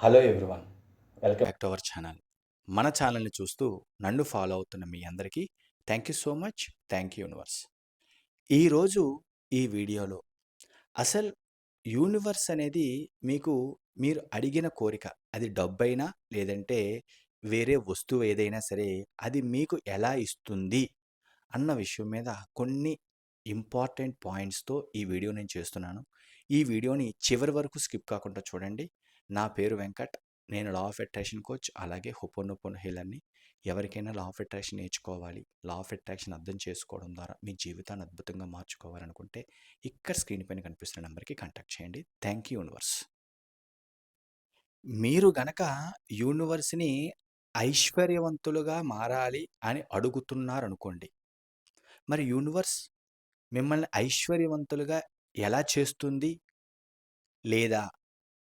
Hello everyone welcome. Back to our channel మన ఛానల్ని చూస్తూ నన్ను ఫాలో అవుతున్న మీ అందరికీ thank you so much thank you universe ఈరోజు ఈ వీడియోలో అసలు యూనివర్స్ అనేది మీకు మీరు అడిగిన కోరిక అది డబ్బైనా లేదంటే వేరే వస్తువు ఏదైనా సరే అది మీకు ఎలా ఇస్తుంది అన్న విషయం మీద కొన్ని ఇంపార్టెంట్ పాయింట్స్తో ఈ వీడియో నేను చేస్తున్నాను. ఈ వీడియోని చివరి వరకు స్కిప్ కాకుండా చూడండి. నా పేరు వెంకట్. నేను లా ఆఫ్ అట్రాక్షన్ కోచ్ అలాగే హుపోనొపోన్ హీలర్ని ఎవరికైనా లా ఆఫ్ అట్రాక్షన్ నేర్చుకోవాలి. లా ఆఫ్ అట్రాక్షన్ అర్థం చేసుకోవడం ద్వారా మీ జీవితాన్ని అద్భుతంగా మార్చుకోవాలనుకుంటే ఇక్కడ స్క్రీన్ పైన కనిపిస్తున్న నెంబర్కి కాంటాక్ట్ చేయండి. Thank you universe. మీరు గనక యూనివర్స్ని ఐశ్వర్యవంతులుగా మారాలి అని అడుగుతున్నారనుకోండి మరి యూనివర్స్ మిమ్మల్ని ఐశ్వర్యవంతులుగా ఎలా చేస్తుంది? లేదా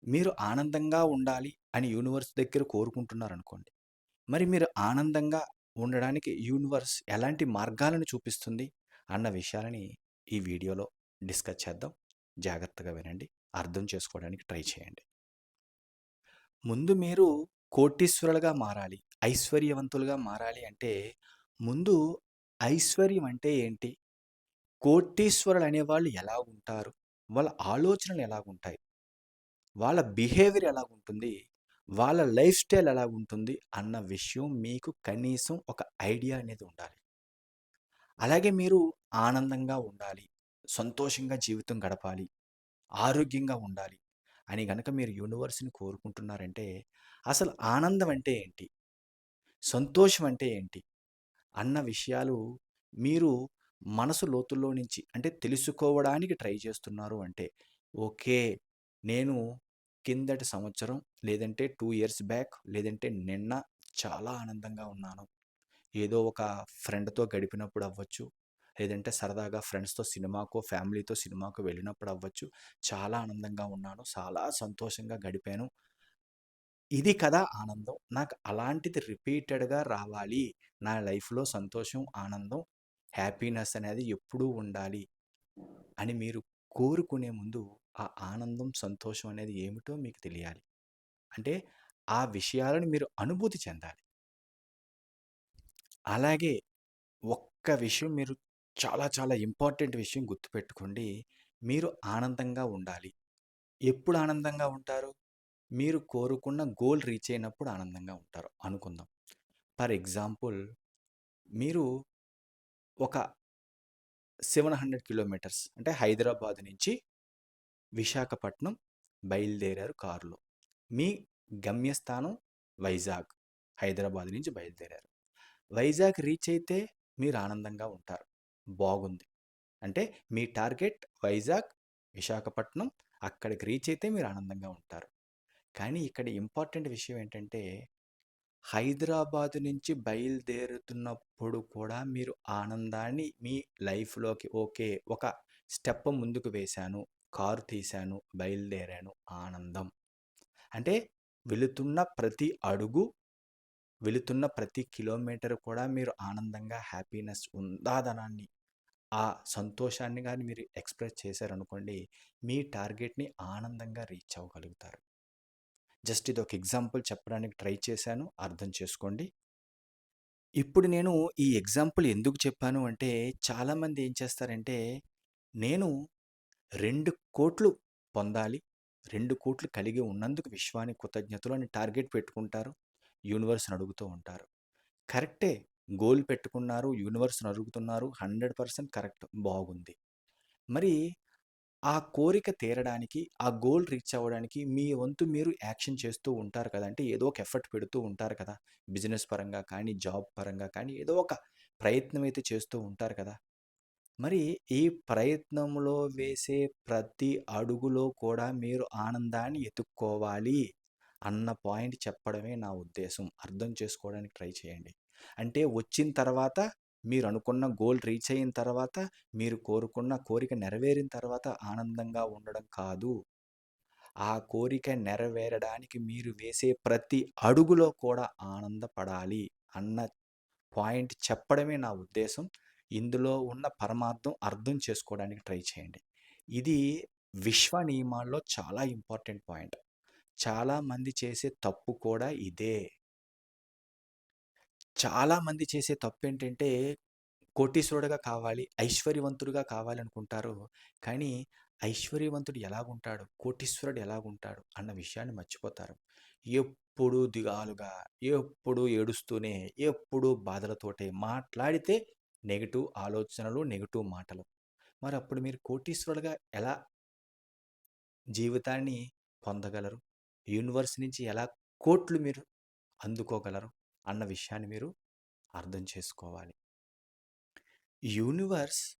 మీరు ఆనందంగా ఉండాలి అని యూనివర్స్ దగ్గర కోరుకుంటున్నారనుకోండి. మరి మీరు ఆనందంగా ఉండడానికి యూనివర్స్ ఎలాంటి మార్గాలను చూపిస్తుంది అన్న విషయాలని ఈ వీడియోలో డిస్కస్ చేద్దాం. జాగ్రత్తగా వినండి. అర్థం చేసుకోవడానికి ట్రై చేయండి. ముందు మీరు కోటీశ్వరులుగా మారాలి ఐశ్వర్యవంతులుగా మారాలి అంటే ముందు ఐశ్వర్యం అంటే ఏంటి? కోటీశ్వరులు అనేవాళ్ళు ఎలా ఉంటారు? వాళ్ళ ఆలోచనలు ఎలా ఉంటాయి వాళ్ళ బిహేవియర్ ఎలా ఉంటుంది? వాళ్ళ లైఫ్ స్టైల్ ఎలా ఉంటుంది? అన్న విషయం మీకు కనీసం ఒక ఐడియా అనేది ఉండాలి. అలాగే మీరు ఆనందంగా ఉండాలి. సంతోషంగా జీవితం గడపాలి. ఆరోగ్యంగా ఉండాలి అని కనుక మీరు యూనివర్స్ని కోరుకుంటున్నారంటే అసలు ఆనందం అంటే ఏంటి? సంతోషం అంటే ఏంటి? అన్న విషయాలు మీరు మనసు లోతుల్లో నుంచి అంటే తెలుసుకోవడానికి ట్రై చేస్తున్నారు అంటే ఓకే నేను కిందటి సంవత్సరం లేదంటే టూ ఇయర్స్ బ్యాక్ లేదంటే నిన్న చాలా ఆనందంగా ఉన్నాను. ఏదో ఒక ఫ్రెండ్తో గడిపినప్పుడు అవ్వచ్చు లేదంటే సరదాగా ఫ్రెండ్స్తో సినిమాకో ఫ్యామిలీతో సినిమాకు వెళ్ళినప్పుడు అవ్వచ్చు. చాలా ఆనందంగా ఉన్నాను చాలా సంతోషంగా గడిపాను. ఇది కదా ఆనందం. నాకు అలాంటిది రిపీటెడ్గా రావాలి. నా లైఫ్లో సంతోషం ఆనందం హ్యాపీనెస్ అనేది ఎప్పుడూ ఉండాలి అని మీరు కోరుకునే ముందు ఆ ఆనందం సంతోషం అనేది ఏమిటో మీకు తెలియాలి. అంటే ఆ విషయాలను మీరు అనుభూతి చెందాలి. అలాగే ఒక్క విషయం మీరు చాలా చాలా ఇంపార్టెంట్ విషయం గుర్తుపెట్టుకోండి. మీరు ఆనందంగా ఉండాలి. ఎప్పుడు ఆనందంగా ఉంటారు? మీరు కోరుకున్న గోల్ రీచ్ అయినప్పుడు ఆనందంగా ఉంటారు అనుకుందాం. ఫర్ ఎగ్జాంపుల్ మీరు ఒక సెవెన్ హండ్రెడ్ కిలోమీటర్స్ అంటే హైదరాబాద్ నుంచి విశాఖపట్నం బయలుదేరారు కారులో. మీ గమ్యస్థానం వైజాగ్ హైదరాబాద్ నుంచి బయలుదేరారు. వైజాగ్ రీచ్ అయితే మీరు ఆనందంగా ఉంటారు. బాగుంది. అంటే మీ టార్గెట్ వైజాగ్ విశాఖపట్నం అక్కడికి రీచ్ అయితే మీరు ఆనందంగా ఉంటారు. కానీ ఇక్కడ ఇంపార్టెంట్ విషయం ఏంటంటే హైదరాబాద్ నుంచి బయలుదేరుతున్నప్పుడు కూడా మీరు ఆనందాన్ని మీ లైఫ్లోకి ఓకే ఒక స్టెప్ ముందుకు వేశాను. కారు తీశాను బయలుదేరాను ఆనందం. అంటే వెళుతున్న ప్రతి అడుగు వెళుతున్న ప్రతి కిలోమీటర్ కూడా మీరు ఆనందంగా హ్యాపీనెస్ ఉందాదనాన్ని ఆ సంతోషాన్ని కానీ మీరు ఎక్స్ప్రెస్ చేశారనుకోండి మీ టార్గెట్ని ఆనందంగా రీచ్ అవ్వగలుగుతారు. జస్ట్ ఇది ఒక ఎగ్జాంపుల్ చెప్పడానికి ట్రై చేశాను అర్థం చేసుకోండి. ఇప్పుడు నేను ఈ ఎగ్జాంపుల్ ఎందుకు చెప్పాను అంటే చాలామంది ఏం చేస్తారంటే నేను రెండు కోట్లు పొందాలి. రెండు కోట్లు కలిగి ఉన్నందుకు విశ్వానికి కృతజ్ఞతలు అని టార్గెట్ పెట్టుకుంటారు. యూనివర్స్ని అడుగుతూ ఉంటారు. కరెక్టే గోల్ పెట్టుకున్నారు యూనివర్స్ని అడుగుతున్నారు హండ్రెడ్ పర్సెంట్ కరెక్ట్ బాగుంది. మరి ఆ కోరిక తీరడానికి ఆ గోల్ రీచ్ అవ్వడానికి మీ వంతు మీరు యాక్షన్ చేస్తూ ఉంటారు కదా! అంటే ఏదో ఒక ఎఫర్ట్ పెడుతూ ఉంటారు కదా! బిజినెస్ పరంగా కానీ జాబ్ పరంగా కానీ ఏదో ఒక ప్రయత్నం అయితే చేస్తూ ఉంటారు కదా! మరి ఈ ప్రయత్నంలో వేసే ప్రతి అడుగులో కూడా మీరు ఆనందాన్ని ఎతుక్కోవాలి అన్న పాయింట్ చెప్పడమే నా ఉద్దేశం. అర్థం చేసుకోవడానికి ట్రై చేయండి. అంటే వచ్చిన తర్వాత మీరు అనుకున్న గోల్ రీచ్ అయిన తర్వాత మీరు కోరుకున్న కోరిక నెరవేరిన తర్వాత ఆనందంగా ఉండడం కాదు. ఆ కోరిక నెరవేరడానికి మీరు వేసే ప్రతి అడుగులో కూడా ఆనందపడాలి అన్న పాయింట్ చెప్పడమే నా ఉద్దేశం. ఇందులో ఉన్న పరమార్థం అర్థం చేసుకోవడానికి ట్రై చేయండి ఇది విశ్వ నియమాల్లో చాలా ఇంపార్టెంట్ పాయింట్ చాలామంది చేసే తప్పు కూడా ఇదే. చాలామంది చేసే తప్పు ఏంటంటే కోటీశ్వరుడుగా కావాలి, ఐశ్వర్యవంతుడుగా కావాలనుకుంటారు. కానీ, ఐశ్వర్యవంతుడు ఎలాగుంటాడు, కోటీశ్వరుడు ఎలాగుంటాడు అన్న విషయాన్ని మర్చిపోతారు. ఎప్పుడు దిగాలుగా, ఎప్పుడు ఏడుస్తూనే, ఎప్పుడు బాధలతోటే మాట్లాడితే నెగిటివ్ ఆలోచనలు, నెగిటివ్ మాటలు. మరి అప్పుడు మీరు కోటీశ్వరులుగా ఎలా జీవితాన్ని పొందగలరు? యూనివర్స్ నుంచి ఎలా కోట్లు మీరు అందుకోగలరు? అన్న విషయాన్ని మీరు అర్థం చేసుకోవాలి. యూనివర్స్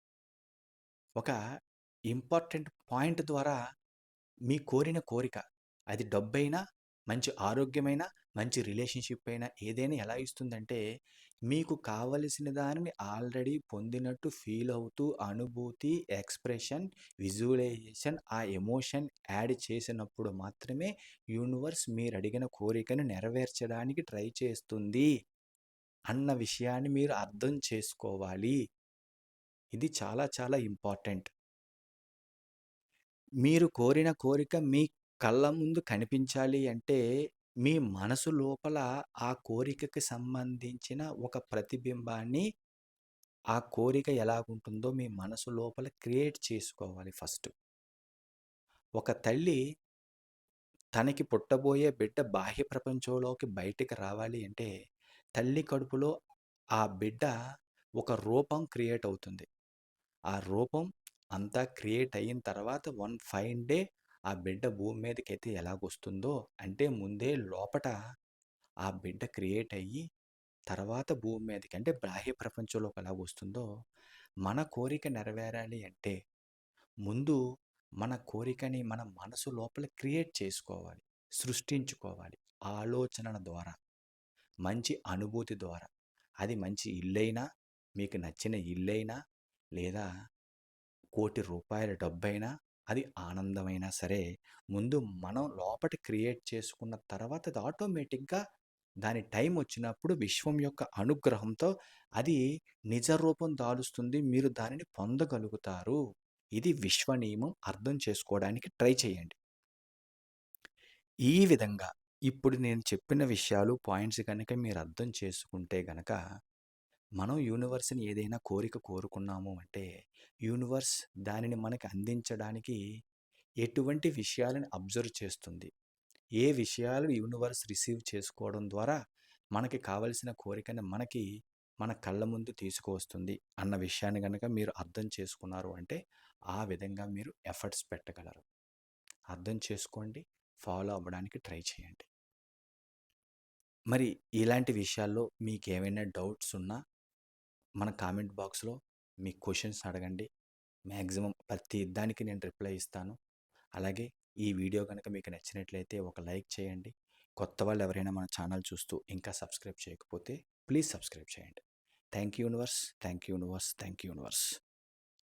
ఒక ఇంపార్టెంట్ పాయింట్ ద్వారా మీ కోరిన కోరిక అది డబ్బైనా, మంచి ఆరోగ్యమైనా, మంచి రిలేషన్‌షిప్ అయినా ఏదైనా ఎలా ఇస్తుందంటే, మీకు కావలసిన దానిని ఆల్రెడీ పొందినట్టు ఫీల్ అవుతూ అనుభూతి, ఎక్స్‌ప్రెషన్, విజువలైజేషన్ ఆ ఎమోషన్ యాడ్ చేసినప్పుడు మాత్రమే యూనివర్స్ మీరు అడిగిన కోరికను నెరవేర్చడానికి ట్రై చేస్తుంది. అన్న విషయాన్ని మీరు అర్థం చేసుకోవాలి. ఇది చాలా చాలా ఇంపార్టెంట్. మీరు కోరిన కోరిక మీ కళ్ళ ముందు కనిపించాలి అంటే, మీ మనసు లోపల ఆ కోరికకి సంబంధించిన ఒక ప్రతిబింబాన్ని ఆ కోరిక ఎలాగుంటుందో మీ మనసు లోపల క్రియేట్ చేసుకోవాలి ఫస్ట్. ఒక తల్లి తనకి పుట్టబోయే బిడ్డ బాహ్య ప్రపంచంలోకి బయటికి రావాలి అంటే, తల్లి కడుపులో ఆ బిడ్డ ఒక రూపం క్రియేట్ అవుతుంది. ఆ రూపం అంతా క్రియేట్ అయిన తర్వాత వన్ ఫైన్ డే ఆ బిడ్డ భూమి మీదకైతే ఎలాగొస్తుందో, అంటే ముందే లోపట ఆ బిడ్డ క్రియేట్ అయ్యి, తర్వాత భూమి మీదకి అంటే బాహ్య ప్రపంచంలోకి ఎలాగొస్తుందో, మన కోరిక నెరవేరాలి అంటే, ముందు మన కోరికని మన మనసు లోపల క్రియేట్ చేసుకోవాలి. సృష్టించుకోవాలి. ఆలోచనల ద్వారా. మంచి అనుభూతి ద్వారా. అది మంచి ఇల్లైనా, మీకు నచ్చిన ఇల్లైనా, లేదా కోటి రూపాయల డబ్బైనా, అది ఆనందమైనా సరే, ముందు మనం లోపట క్రియేట్ చేసుకున్న తర్వాత అది ఆటోమేటిక్‌గా దాని టైం వచ్చినప్పుడు విశ్వం యొక్క అనుగ్రహంతో అది నిజ రూపం దాలుస్తుంది. మీరు దానిని పొందగలుగుతారు. ఇది విశ్వ నియమం. అర్థం చేసుకోవడానికి ట్రై చేయండి. ఈ విధంగా ఇప్పుడు నేను చెప్పిన విషయాలు, పాయింట్స్ కనుక మీరు అర్థం చేసుకుంటే గనక, మనం యూనివర్స్‌ని ఏదైనా కోరిక కోరుకున్నాము అంటే, యూనివర్స్ దానిని మనకి అందించడానికి ఎటువంటి విషయాలను అబ్జర్వ్ చేస్తుంది. ఏ విషయాలు యూనివర్స్ రిసీవ్ చేసుకోవడం ద్వారా మనకి కావలసిన కోరికను మనకి మన కళ్ళ ముందు తీసుకువస్తుంది అన్న విషయాన్ని కనుక మీరు అర్థం చేసుకున్నారు అంటే, ఆ విధంగా మీరు ఎఫర్ట్స్ పెట్టగలరు. అర్థం చేసుకోండి. ఫాలో అవ్వడానికి ట్రై చేయండి. మరి ఇలాంటి విషయాల్లో మీకేమైనా డౌట్స్ ఉన్నా, మన కామెంట్ బాక్స్‌లో మీ క్వశ్చన్స్ అడగండి. మ్యాక్సిమం ప్రతి దానికి నేను రిప్లై ఇస్తాను. అలాగే ఈ వీడియో కనుక మీకు నచ్చినట్లయితే ఒక లైక్ చేయండి. కొత్త వాళ్ళు ఎవరైనా మన ఛానల్ చూస్తూ ఇంకా సబ్స్క్రైబ్ చేయకపోతే ప్లీజ్ సబ్స్క్రైబ్ చేయండి. Thank you universe. Thank you universe. Thank you universe.